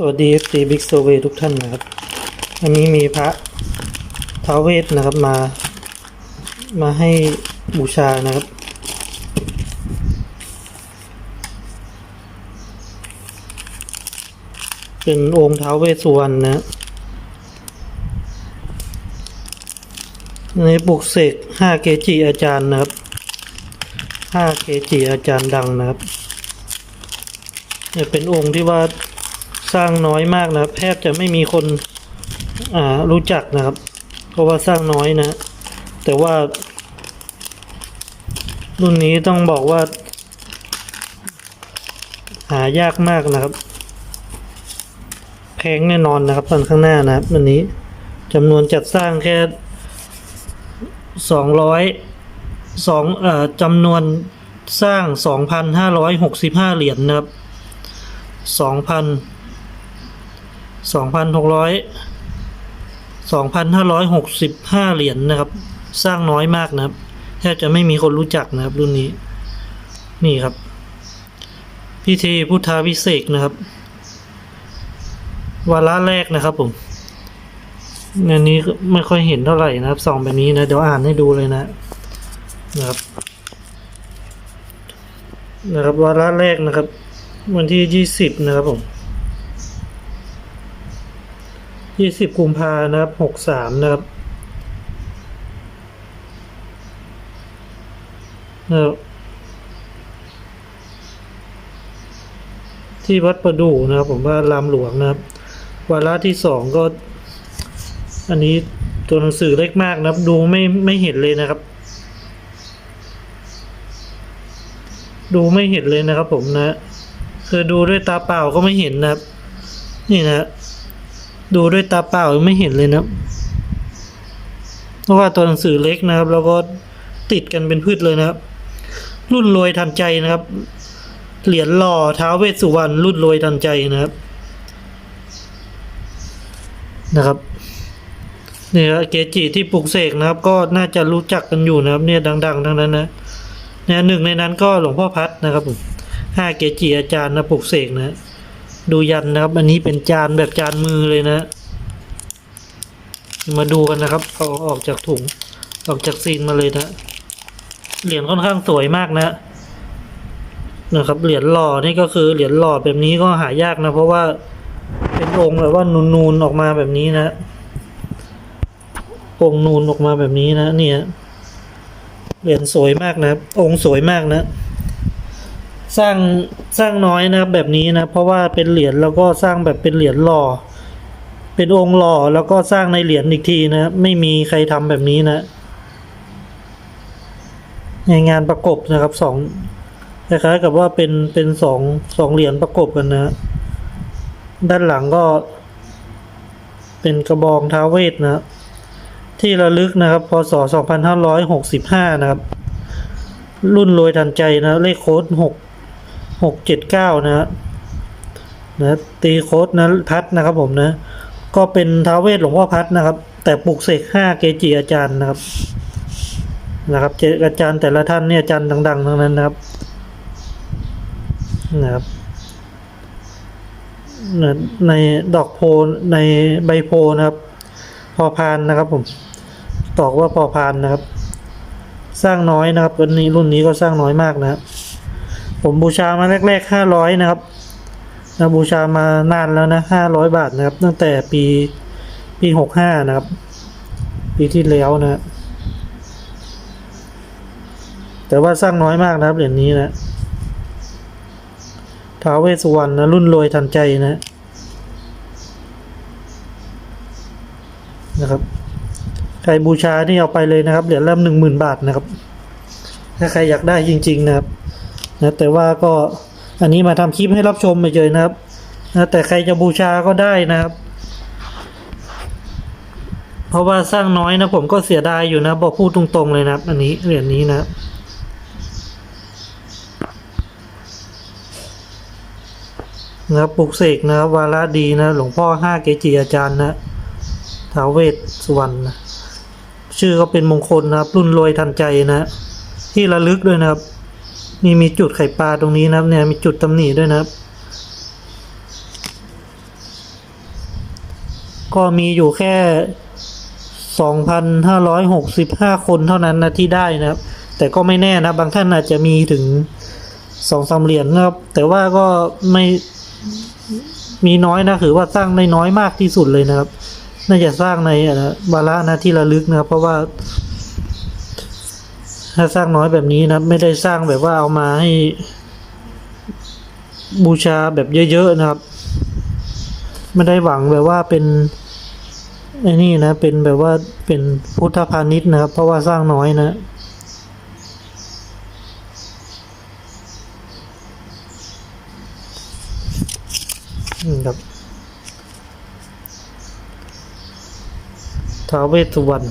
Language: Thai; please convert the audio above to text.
สวัสดีตีบิ๊กโซเวทุกท่านนะครับอันนี้มีพระท้าวเวทนะครับมา มาให้บูชานะครับ เป็นองค์ท้าวเวสสุวรรณนะในปลุกเสกห้าเกจิอาจารย์นะครับห้าเกจิอาจารย์ดังนะครับเนี่ยเป็นองค์ที่ว่า สร้างน้อยมากนะครับแทบจะไม่มีคนอ่ารู้จักนะครับ เพราะว่าสร้างน้อยนะ แต่ว่า รุ่นนี้ต้องบอกว่า หายากมากนะครับแพงแน่นอนนะครับตอนข้างหน้านะครับวันนี้จำนวนจัดสร้างแค่สองร้อยสองเอ่อจำนวนสร้างสองพันห้าร้อยหกสิบห้าเหรียญนะครับสองพัน สองพันหกร้อยสองพันห้าร้อยหกสิบห้าเหรียญนะครับ สร้างน้อยมากนะครับ แทบจะไม่มีคนรู้จักนะครับ รุ่นนี้ นี่ครับ พิธีพุทธาพิเศษนะครับ วาระแรกนะครับผมอันนี้ไม่ค่อยเห็นเท่าไหร่นะครับส่องแบบนี้นะ เดี๋ยวอ่านให้ดูเลยนะนะครับ นะครับวาระแรกนะครับ วันที่ยี่สิบนะครับผม ยี่สิบกุมภานะครับหกสามนะครับนะครับที่วัดประดู่นะครับ ผมว่ารามหลวงนะครับ วาระที่สองก็ อันนี้ตัวหนังสือเล็กมากนะครับ ดูไม่ไม่เห็นเลยนะครับ ดูไม่เห็นเลยนะครับ ผมนะ คือดูด้วยตาเปล่าก็ไม่เห็นนะครับ นี่นะ ดูด้วยตาเปล่าไม่เห็นเลยนะเพราะว่าตัวหนังสือเล็กนะครับ แล้วก็ติดกันเป็นพืชเลยนะครับ รุ่นรวยทันใจนะครับ เหรียญหล่อท้าวเวสสุวรรณรุ่นรวยทันใจนะครับ นะครับเนี่ยเกจิที่ปลุกเสกนะครับ ก็น่าจะรู้จักกันอยู่นะครับ เนี่ยดัง ๆ ทั้งนั้นนะเนี่ยหนึ่งในนั้นก็หลวงพ่อพัดนะครับผมห้าเกจิอาจารย์นะปลุกเสกนะ ดูยันนะครับ อันนี้เป็นจานแบบจานมือเลยนะ มาดูกันนะครับเอาออกจากถุง ออกจากซีนมาเลยนะ เหรียญค่อนข้างสวยมากนะ นะครับ เหรียญหล่อนี่ก็คือเหรียญหล่อแบบนี้ก็หายากนะ เพราะว่าเป็นองค์แบบว่านูนๆออกมาแบบนี้นะองค์นูนออกมาแบบนี้นะ เนี่ย เหรียญสวยมากนะครับองค์สวยมากนะ สร้างสร้างน้อยนะครับแบบนี้นะเพราะว่าเป็นเหรียญแล้วก็สร้างแบบเป็นเหรียญหล่อ เป็นองค์หล่อแล้วก็สร้างในเหรียญอีกทีนะไม่มีใครทำแบบนี้นะในงานประกบนะครับสองคล้ายๆกับว่าเป็นเป็นสองสองเหรียญประกบกันนะ ด้านหลังก็ เป็นกระบองท้าเวทนะ ที่ระลึกนะครับพศ 2565 นะครับ รุ่นรวยทันใจนะ เลขโค้ด6 679นะฮะนะตีโค้ดนะพัดนะครับผมนะ ก็เป็นท้าเวทหลวงพ่อพัดนะครับ แต่ปลุกเสก5เกจิอาจารย์นะครับนะครับเจอาจารย์แต่ละท่านเนี่ยอาจารย์ดัง ๆ ทั้งนั้นนะครับนะครับในดอกโพในใบโพนะครับ พอพานนะครับผมตอกว่าพอพานนะครับ สร้างน้อยนะครับวันนี้รุ่นนี้ก็สร้างน้อยมากนะครับ ผมบูชามาแรกๆห้าร้อยนะครับนะบูชามานานแล้วนะห้าร้อยบาทนะครับ ตั้งแต่ปีปีหกห้านะครับ ปีที่แล้วนะ แต่ว่าสร้างน้อยมากนะครับเหรียญนี้นะท้าวเวสสุวรรณนะรุ่นรวยทันใจนะ นะครับ ใครบูชานี่เอาไปเลยนะครับเหรียญละหนึ่งหมื่นบาทนะครับ ถ้าใครอยากได้จริง ๆ นะครับ นะแต่ว่าก็อันนี้มาทำคลิปให้รับชมไปเฉยๆนะครับนะแต่ใครจะบูชาก็ได้นะครับ เพราะว่าสร้างน้อยนะผมก็เสียดายอยู่นะ บอกพูดตรงๆเลยนะครับ อันนี้เหรียญนี้นะครับนะครับปลุกเสกนะครับวาระดีนะ หลวงพ่อห้าเกจิอาจารย์นะท้าวเวสสุวรรณนะชื่อก็เป็นมงคลนะครับ รุ่นรวยทันใจนะ ที่ระลึกด้วยนะครับ นี่มีจุดไข่ปลาตรงนี้นะครับ เนี่ยมีจุดตำหนิด้วยนะครับ ก็มีอยู่แค่ 2,565 คนเท่านั้นนะที่ได้นะครับ แต่ก็ไม่แน่นะบางท่านอาจจะมีถึงสองสามเหรียญนะครับ แต่ว่าก็ไม่มีน้อยนะถือว่าสร้างได้น้อยมากที่สุดเลยนะครับ น่าจะสร้างในอะวาระนะที่ระลึกนะครับ เพราะว่า ถ้าสร้างน้อยแบบนี้นะไม่ได้สร้างแบบว่าเอามาให้ บูชาแบบเยอะๆนะครับ ไม่ได้หวังแบบว่าเป็นไอ้นี่นะเป็นแบบว่าเป็นพุทธพาณิชย์นะครับ เพราะว่าสร้างน้อยนะอืมครับท้าวเวสสุวรรณ